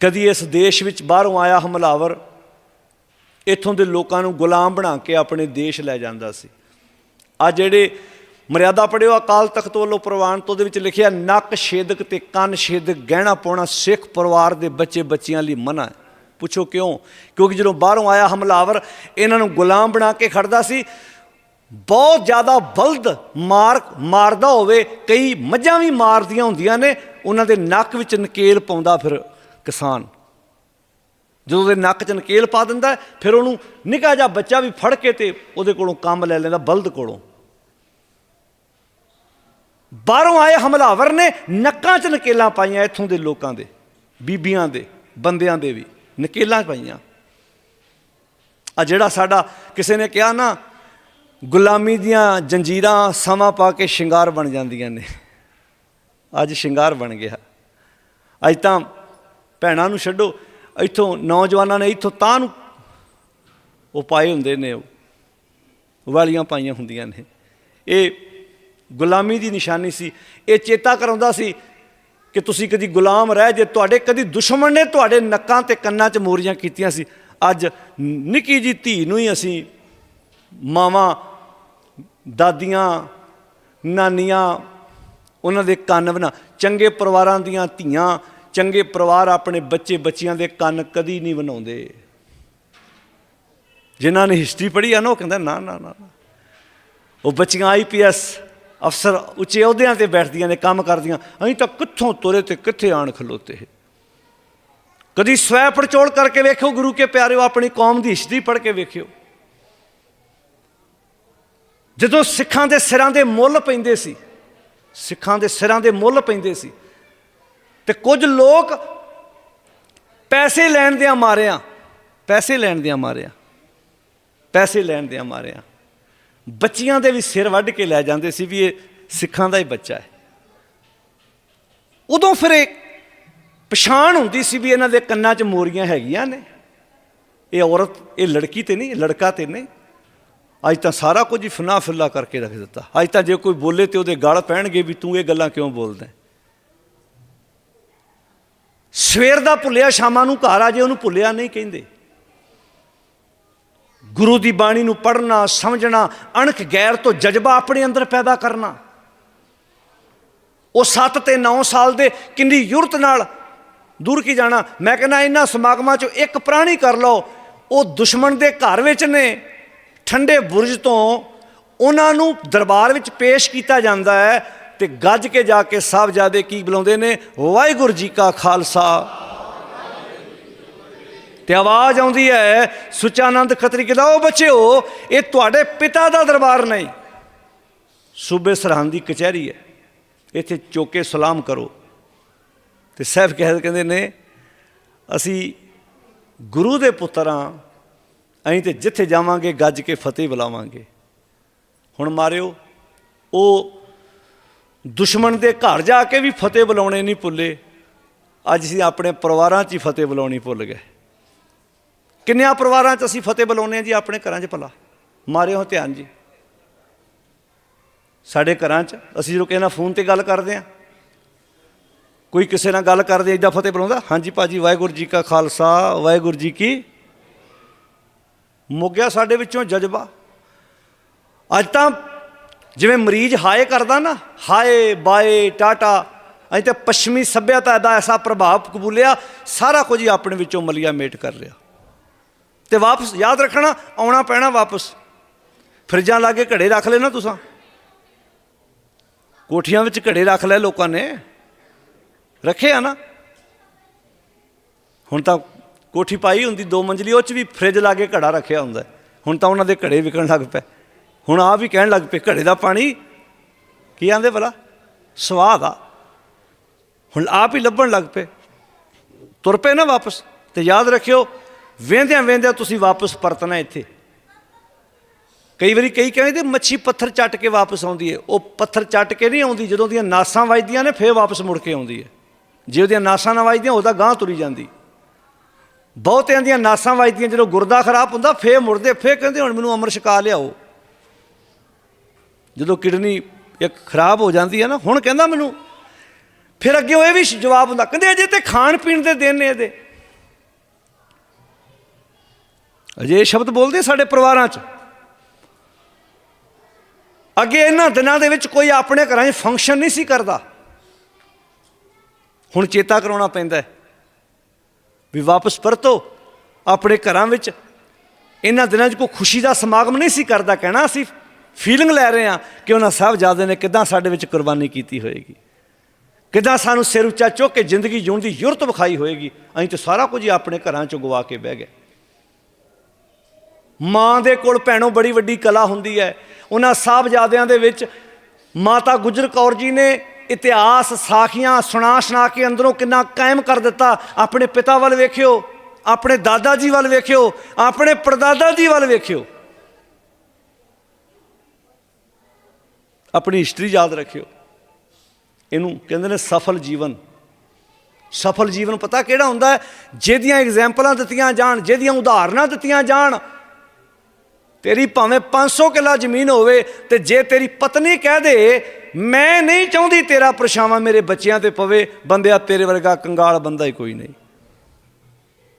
ਕਦੀ ਇਸ ਦੇਸ਼ ਵਿੱਚ ਬਾਹਰੋਂ ਆਇਆ ਹਮਲਾਵਰ ਇੱਥੋਂ ਦੇ ਲੋਕਾਂ ਨੂੰ ਗੁਲਾਮ ਬਣਾ ਕੇ ਆਪਣੇ ਦੇਸ਼ ਲੈ ਜਾਂਦਾ ਸੀ। ਆ ਜਿਹੜੇ ਮਰਿਆਦਾ ਪੜਿਓ ਅਕਾਲ ਤਖਤ ਵੱਲੋਂ ਪ੍ਰਵਾਨ ਤੋਂ ਦੇ ਵਿੱਚ ਲਿਖਿਆ, ਨੱਕ ਛੇਦਕ ਤੇ ਕੰਨ ਛੇਦਕ, ਗਹਿਣਾ ਪਾਉਣਾ ਸਿੱਖ ਪਰਿਵਾਰ ਦੇ ਬੱਚੇ ਬੱਚੀਆਂ ਲਈ ਮਨਾ ਹੈ। ਪੁੱਛੋ ਕਿਉਂ? ਕਿਉਂਕਿ ਜਦੋਂ ਬਾਹਰੋਂ ਆਇਆ ਹਮਲਾਵਰ, ਇਹਨਾਂ ਨੂੰ ਗੁਲਾਮ ਬਣਾ ਕੇ ਖੜਦਾ ਸੀ। ਬਹੁਤ ਜ਼ਿਆਦਾ ਬਲਦ ਮਾਰ, ਮਾਰਦਾ ਹੋਵੇ, ਕਈ ਮੱਝਾਂ ਵੀ ਮਾਰਦੀਆਂ ਹੁੰਦੀਆਂ ਨੇ, ਉਹਨਾਂ ਦੇ ਨੱਕ ਵਿੱਚ ਨਕੇਲ ਪਾਉਂਦਾ ਫਿਰ ਕਿਸਾਨ। ਜਦੋਂ ਉਹਦੇ ਨੱਕ 'ਚ ਨਕੇਲ ਪਾ ਦਿੰਦਾ ਫਿਰ ਉਹਨੂੰ ਨਿੱਕਾ ਜਿਹਾ ਬੱਚਾ ਵੀ ਫੜ ਕੇ ਤੇ ਉਹਦੇ ਕੋਲੋਂ ਕੰਮ ਲੈ ਲੈਂਦਾ ਬਲਦ ਕੋਲੋਂ। ਬਾਹਰੋਂ ਆਏ ਹਮਲਾਵਰ ਨੇ ਨੱਕਾਂ 'ਚ ਨਕੇਲਾਂ ਪਾਈਆਂ ਇੱਥੋਂ ਦੇ ਲੋਕਾਂ ਦੇ, ਬੀਬੀਆਂ ਦੇ, ਬੰਦਿਆਂ ਦੇ ਵੀ, ਨਕੇਲਾਂ ਪਾਈਆਂ। ਆ ਜਿਹੜਾ ਸਾਡਾ ਕਿਸੇ ਨੇ ਕਿਹਾ ਨਾ, ਗੁਲਾਮੀ ਦੀਆਂ ਜੰਜੀਰਾਂ ਸਮਾਂ ਪਾ ਕੇ ਸ਼ਿੰਗਾਰ ਬਣ ਜਾਂਦੀਆਂ ਨੇ। ਅੱਜ ਸ਼ਿੰਗਾਰ ਬਣ ਗਿਆ। ਅੱਜ ਤਾਂ ਭੈਣਾਂ ਨੂੰ ਛੱਡੋ। ਇੱਥੋਂ ਨੌਜਵਾਨਾਂ ਨੇ ਇੱਥੋਂ ਤਾਂ ਨੂੰ ਉਹ ਪਾਏ ਹੁੰਦੇ ਨੇ ਉਹ। ਵਾਲੀਆਂ ਪਾਈਆਂ ਹੁੰਦੀਆਂ ਨੇ। ਇਹ ਗੁਲਾਮੀ ਦੀ ਨਿਸ਼ਾਨੀ ਸੀ। ਇਹ ਚੇਤਾ ਕਰਾਉਂਦਾ ਸੀ ਕਿ ਤੁਸੀਂ ਕਦੀ ਗੁਲਾਮ ਰਹਿ ਜੇ। ਤੁਹਾਡੇ ਕਦੀ ਦੁਸ਼ਮਣ ਨੇ ਤੁਹਾਡੇ ਨੱਕਾਂ ਤੇ ਕੰਨਾਂ 'ਚ ਮੋਰੀਆਂ ਕੀਤੀਆਂ ਸੀ। ਅੱਜ ਨਿੱਕੀ ਜੀ ਧੀ ਨੂੰ ਹੀ ਅਸੀਂ ਮਾਵਾਂ, ਦਾਦੀਆਂ, ਨਾਨੀਆਂ, ਉਹਨਾਂ ਦੇ ਕੰਨ ਬਣਾ। ਚੰਗੇ ਪਰਿਵਾਰਾਂ ਦੀਆਂ ਧੀਆਂ ਚੰਗੇ ਪਰਿਵਾਰ ਆਪਣੇ ਬੱਚੇ ਬੱਚੀਆਂ ਦੇ ਕੰਨ ਕਦੀ ਨਹੀਂ ਬਣਾਉਂਦੇ। ਜਿਨ੍ਹਾਂ ਨੇ ਹਿਸਟਰੀ ਪੜ੍ਹੀ ਆ ਨਾ, ਉਹ ਕਹਿੰਦਾ, ਨਾ ਨਾ ਨਾ ਨਾ। ਉਹ ਬੱਚੀਆਂ ਆਈਪੀਐਸ ਅਫਸਰ ਉੱਚੇ ਅਹੁਦਿਆਂ ਤੇ ਬੈਠਦੀਆਂ ਨੇ, ਕੰਮ ਕਰਦੀਆਂ। ਅਸੀਂ ਤਾਂ ਕਿੱਥੋਂ ਤੁਰੇ ਤੇ ਕਿੱਥੇ ਆਣ ਖਲੋਤੇ ਕਦੀ ਸਵੈ ਪੜਚੋਲ ਕਰਕੇ ਵੇਖਿਓ, ਗੁਰੂ ਕੇ ਪਿਆਰਿਓ, ਆਪਣੀ ਕੌਮ ਦੀ ਹਿਸਟਰੀ ਪੜ੍ਹ ਕੇ ਵੇਖਿਓ। ਜਦੋਂ ਸਿੱਖਾਂ ਦੇ ਸਿਰਾਂ ਦੇ ਮੁੱਲ ਪੈਂਦੇ ਸੀ, ਸਿੱਖਾਂ ਦੇ ਸਿਰਾਂ ਦੇ ਮੁੱਲ ਪੈਂਦੇ ਸੀ ਤੇ ਕੁਝ ਲੋਕ ਪੈਸੇ ਲੈਣ ਦੇ ਮਾਰਿਆ, ਪੈਸੇ ਲੈਣ ਦੇ ਮਾਰਿਆ, ਪੈਸੇ ਲੈਣ ਦੇ ਮਾਰਿਆ। ਬੱਚੀਆਂ ਦੇ ਵੀ ਸਿਰ ਵੱਢ ਕੇ ਲੈ ਜਾਂਦੇ ਸੀ ਵੀ ਇਹ ਸਿੱਖਾਂ ਦਾ ਹੀ ਬੱਚਾ ਹੈ। ਉਦੋਂ ਫਿਰ ਇਹ ਪਛਾਣ ਹੁੰਦੀ ਸੀ ਵੀ ਇਹਨਾਂ ਦੇ ਕੰਨਾਂ 'ਚ ਮੋਰੀਆਂ ਹੈਗੀਆਂ ਨੇ। ਇਹ ਔਰਤ, ਇਹ ਲੜਕੀ ਤੇ ਨਹੀਂ ਲੜਕਾ ਤੇ ਨਹੀਂ। ਅੱਜ ਤਾਂ ਸਾਰਾ ਕੁਝ ਹੀ ਫਨਾ ਫਿੱਲਾ ਕਰਕੇ ਰੱਖ ਦਿੱਤਾ। ਅੱਜ ਤਾਂ ਜੇ ਕੋਈ ਬੋਲੇ ਤੇ ਉਹਦੇ ਗਲ ਪੈਣਗੇ ਵੀ ਤੂੰ ਇਹ ਗੱਲਾਂ ਕਿਉਂ ਬੋਲਦਾ ਸਵੇਰ ਦਾ ਭੁੱਲਿਆ, ਸ਼ਾਮਾਂ ਨੂੰ ਘਰ ਆ ਜੇ, ਉਹਨੂੰ ਭੁੱਲਿਆ ਨਹੀਂ ਕਹਿੰਦੇ। ਗੁਰੂ ਦੀ ਬਾਣੀ ਨੂੰ ਪੜ੍ਹਨਾ, ਸਮਝਣਾ, ਅਣਖ ਗੈਰ ਤੋਂ ਜਜ਼ਬਾ ਆਪਣੇ ਅੰਦਰ ਪੈਦਾ ਕਰਨਾ। ਉਹ 7 ਤੇ 9 ਸਾਲ ਦੇ ਕਿੰਨੀ ਯੁਰਤ ਨਾਲ ਦੂਰ ਕੀ ਜਾਣਾ। ਮੈਂ ਕਹਿੰਦਾ, ਇਹਨਾਂ ਸਮਾਗਮਾਂ ਚੋਂ ਇੱਕ ਪ੍ਰਾਣੀ ਕਰ ਲਓ। ਉਹ ਦੁਸ਼ਮਣ ਦੇ ਘਰ ਵਿੱਚ ਨੇ। ਠੰਡੇ ਬੁਰਜ ਤੋਂ ਉਹਨਾਂ ਨੂੰ ਦਰਬਾਰ ਵਿੱਚ ਪੇਸ਼ ਕੀਤਾ ਜਾਂਦਾ ਹੈ। ਤੇ ਗੱਜ ਕੇ ਜਾ ਕੇ ਸਾਹਿਬਜ਼ਾਦੇ ਕੀ ਬੁਲਾਉਂਦੇ ਨੇ? ਵਾਹਿਗੁਰੂ ਜੀ ਕਾ ਖਾਲਸਾ। ਤੇ ਆਵਾਜ਼ ਆਉਂਦੀ ਹੈ, ਸੁਚਾਨੰਦ ਖਤਰੀ ਕਹਿੰਦਾ ਉਹ ਬੱਚਿਓ, ਇਹ ਤੁਹਾਡੇ ਪਿਤਾ ਦਾ ਦਰਬਾਰ ਨਹੀਂ। ਸੂਬੇ ਸਰਹੰਦ ਦੀ ਕਚਹਿਰੀ ਹੈ। ਇੱਥੇ ਚੋਕੇ ਸਲਾਮ ਕਰੋ। ਤੇ ਸਾਹਿਬ ਕਹਿ ਕਹਿੰਦੇ ਨੇ, ਅਸੀਂ ਗੁਰੂ ਦੇ ਪੁੱਤਰਾਂ ਅਸੀਂ ਤੇ ਜਿੱਥੇ ਜਾਵਾਂਗੇ, ਗੱਜ ਕੇ ਫਤਿਹ ਬੁਲਾਵਾਂਗੇ। ਹੁਣ ਮਾਰਿਓ, ਉਹ ਦੁਸ਼ਮਣ ਦੇ ਘਰ ਜਾ ਕੇ ਵੀ ਫਤਿਹ ਬੁਲਾਉਣੇ ਨਹੀਂ ਭੁੱਲੇ। ਅੱਜ ਅਸੀਂ ਆਪਣੇ ਪਰਿਵਾਰਾਂ 'ਚ ਹੀ ਫਤਿਹ ਬੁਲਾਉਣੀ ਭੁੱਲ ਗਏ। ਕਿੰਨਿਆਂ ਪਰਿਵਾਰਾਂ 'ਚ ਅਸੀਂ ਫਤਿਹ ਬੁਲਾਉਂਦੇ ਹਾਂ ਜੀ ਆਪਣੇ ਘਰਾਂ 'ਚ ਭਲਾ? ਮਾਰਿਓ ਧਿਆਨ ਜੀ। ਸਾਡੇ ਘਰਾਂ 'ਚ, ਅਸੀਂ ਜਦੋਂ ਕਿਸੇ ਨਾਲ ਫੋਨ ਤੇ ਗੱਲ ਕਰਦੇ ਹਾਂ, ਕੋਈ ਕਿਸੇ ਨਾਲ ਗੱਲ ਕਰਦੇ ਇਦਾਂ ਫਤਿਹ ਬੁਲਾਉਂਦਾ? ਹਾਂਜੀ ਭਾਜੀ, ਵਾਹਿਗੁਰੂ ਜੀ ਕਾ ਖਾਲਸਾ, ਵਾਹਿਗੁਰੂ ਜੀ ਕੀ ਮੁੱਕ ਗਿਆ ਸਾਡੇ ਵਿੱਚੋਂ ਜਜ਼ਬਾ। ਅੱਜ ਤਾਂ ਜਿਵੇਂ ਮਰੀਜ਼ ਹਾਏ ਕਰਦਾ ਨਾ, ਹਾਏ ਬਾਏ, ਟਾਟਾ, ਅਸੀਂ ਤਾਂ ਪੱਛਮੀ ਸੱਭਿਅਤਾ ਦਾ ਐਸਾ ਪ੍ਰਭਾਵ ਕਬੂਲਿਆ, ਸਾਰਾ ਕੁਝ ਹੀ ਆਪਣੇ ਵਿੱਚੋਂ ਮਲੀਆ ਮੇਟ ਕਰ ਲਿਆ ਤੇ ਵਾਪਸ, ਯਾਦ ਰੱਖਣਾ, ਆਉਣਾ ਪੈਣਾ ਵਾਪਸ। ਫਰਿੱਜਾਂ ਲਾ ਕੇ ਘੜੇ ਰੱਖ ਲੈਣਾ ਤੁਸੀਂ ਕੋਠੀਆਂ ਵਿੱਚ ਘੜੇ ਰੱਖ ਲੈ ਲੋਕਾਂ ਨੇ। ਰੱਖੇ ਆ ਨਾ। ਹੁਣ ਤਾਂ ਕੋਠੀ ਪਾਈ ਹੁੰਦੀ ਦੋ ਮੰਜ਼ਲੀ, ਉਹ ਚ ਵੀ ਫਰਿੱਜ ਲਾ ਕੇ ਘੜਾ ਰੱਖਿਆ ਹੁੰਦਾ। ਹੁਣ ਤਾਂ ਉਹਨਾਂ ਦੇ ਘੜੇ ਵਿਕਣ ਲੱਗ ਪਏ। ਹੁਣ ਆ ਵੀ ਕਹਿਣ ਲੱਗ ਪਏ, ਘੜੇ ਦਾ ਪਾਣੀ? ਕੀ ਆਂਦੇ ਭਲਾ? ਸਵਾਦ ਆ। ਹੁਣ ਆਪ ਹੀ ਲੱਭਣ ਲੱਗ ਪਏ। ਤੁਰ ਪਏ ਨਾ ਵਾਪਸ ਤੇ ਯਾਦ ਰੱਖਿਓ, ਵੇਂਦਿਆਂ ਵੇਂਦਿਆਂ ਤੁਸੀਂ ਵਾਪਸ ਪਰਤਣਾ ਇੱਥੇ। ਕਈ ਵਾਰੀ ਕਈ ਕਹਿੰਦੇ ਮੱਛੀ ਪੱਥਰ ਚੱਟ ਕੇ ਵਾਪਸ ਆਉਂਦੀ ਹੈ। ਉਹ ਪੱਥਰ ਚੱਟ ਕੇ ਨਹੀਂ ਆਉਂਦੀ, ਜਦੋਂ ਦੀਆਂ ਨਾਸਾਂ ਵੱਜਦੀਆਂ ਨੇ, ਫੇਰ ਵਾਪਸ ਮੁੜ ਕੇ ਆਉਂਦੀ ਹੈ। ਜੇ ਉਹਦੀਆਂ ਨਾਸਾਂ ਨਾ ਵੱਜਦੀਆਂ, ਉਹਦਾ ਗਾਂ ਤੁਰੀ ਜਾਂਦੀ। ਬਹੁਤਿਆਂ ਦੀਆਂ ਨਾਸਾਂ ਵੱਜਦੀਆਂ, ਜਦੋਂ ਗੁਰਦਾ ਖਰਾਬ ਹੁੰਦਾ, ਫੇਰ ਮੁੜਦੇ, ਫੇਰ ਕਹਿੰਦੇ, ਹੁਣ ਮੈਨੂੰ ਅਮਰ ਛਕਾ ਲਿਆਓ। ਜਦੋਂ ਕਿਡਨੀ ਇੱਕ ਖਰਾਬ ਹੋ ਜਾਂਦੀ ਹੈ ਨਾ, ਹੁਣ ਕਹਿੰਦਾ ਮੈਨੂੰ, ਫਿਰ ਅੱਗੇ ਉਹ ਇਹ ਵੀ ਜਵਾਬ ਹੁੰਦਾ, ਕਹਿੰਦੇ ਅਜੇ ਤੇ ਖਾਣ ਪੀਣ ਦੇ ਦਿਨ ਨੇ ਇਹਦੇ। ਅਜੇ ਸ਼ਬਦ ਬੋਲਦੇ ਸਾਡੇ ਪਰਿਵਾਰਾਂ 'ਚ। ਅੱਗੇ ਇਹਨਾਂ ਦਿਨਾਂ ਦੇ ਵਿੱਚ ਕੋਈ ਆਪਣੇ ਘਰਾਂ 'ਚ ਫੰਕਸ਼ਨ ਨਹੀਂ ਸੀ ਕਰਦਾ। ਹੁਣ ਚੇਤਾ ਕਰਾਉਣਾ ਪੈਂਦਾ ਵੀ ਵਾਪਸ ਪਰਤੋ, ਆਪਣੇ ਘਰਾਂ ਵਿੱਚ ਇਹਨਾਂ ਦਿਨਾਂ 'ਚ ਕੋਈ ਖੁਸ਼ੀ ਦਾ ਸਮਾਗਮ ਨਹੀਂ ਸੀ ਕਰਦਾ, ਕਹਿਣਾ ਸੀ। ਫੀਲਿੰਗ ਲੈ ਰਹੇ ਹਾਂ ਕਿ ਉਹਨਾਂ ਸਾਹਿਬਜ਼ਾਦੇ ਨੇ ਕਿਦਾਂ ਸਾਡੇ ਵਿੱਚ ਕੁਰਬਾਨੀ ਕੀਤੀ ਹੋਏਗੀ। ਕਿਦਾਂ ਸਾਨੂੰ ਸਿਰ ਉੱਚਾ ਚੁੱਕ ਕੇ ਜ਼ਿੰਦਗੀ ਜਿਉਣ ਦੀ ਯੁਰਤ ਵਿਖਾਈ ਹੋਏਗੀ, ਅਸੀਂ ਤਾਂ ਸਾਰਾ ਕੁਝ ਹੀ ਆਪਣੇ ਘਰਾਂ 'ਚੋਂ ਗਵਾ ਕੇ ਬਹਿ ਗਏ। ਮਾਂ ਦੇ ਕੋਲ ਭੈਣੋਂ ਬੜੀ ਵੱਡੀ ਕਲਾ ਹੁੰਦੀ ਹੈ। ਉਹਨਾਂ ਸਾਹਿਬਜ਼ਾਦਿਆਂ ਦੇ ਵਿੱਚ ਮਾਤਾ ਗੁਜਰ ਕੌਰ ਜੀ ਨੇ ਇਤਿਹਾਸ ਸਾਖੀਆਂ ਸੁਣਾ ਸੁਣਾ ਕੇ ਅੰਦਰੋਂ ਕਿੰਨਾ ਕਾਇਮ ਕਰ ਦਿੱਤਾ। ਆਪਣੇ ਪਿਤਾ ਵੱਲ ਵੇਖਿਓ, ਆਪਣੇ ਦਾਦਾ ਜੀ ਵੱਲ ਵੇਖਿਓ, ਆਪਣੇ ਪਰਦਾਦਾ ਜੀ ਵੱਲ ਵੇਖਿਓ। ਆਪਣੀ ਹਿਸਟਰੀ ਯਾਦ ਰੱਖਿਓ। ਇਹਨੂੰ ਕਹਿੰਦੇ ਨੇ ਸਫਲ ਜੀਵਨ। ਸਫਲ ਜੀਵਨ ਪਤਾ ਕਿਹੜਾ ਹੁੰਦਾ ਹੈ? ਜਿਹਦੀਆਂ ਐਗਜ਼ਾਮਪਲਾਂ ਦਿੱਤੀਆਂ ਜਾਣ, ਜਿਹਦੀਆਂ ਉਦਾਹਰਨਾਂ ਦਿੱਤੀਆਂ ਜਾਣ। ਤੇਰੀ ਭਾਵੇਂ 500 ਕਿੱਲਾ ਜ਼ਮੀਨ ਹੋਵੇ ਤੇ ਜੇ ਤੇਰੀ ਪਤਨੀ ਕਹਿ ਦੇ, ਮੈਂ ਨਹੀਂ ਚਾਹੁੰਦੀ ਤੇਰਾ ਪਰਛਾਵਾਂ ਮੇਰੇ ਬੱਚਿਆਂ ਤੇ ਪਵੇ, ਬੰਦਿਆ ਤੇਰੇ ਵਰਗਾ ਕੰਗਾਲ ਬੰਦਾ ਹੀ ਕੋਈ ਨਹੀਂ।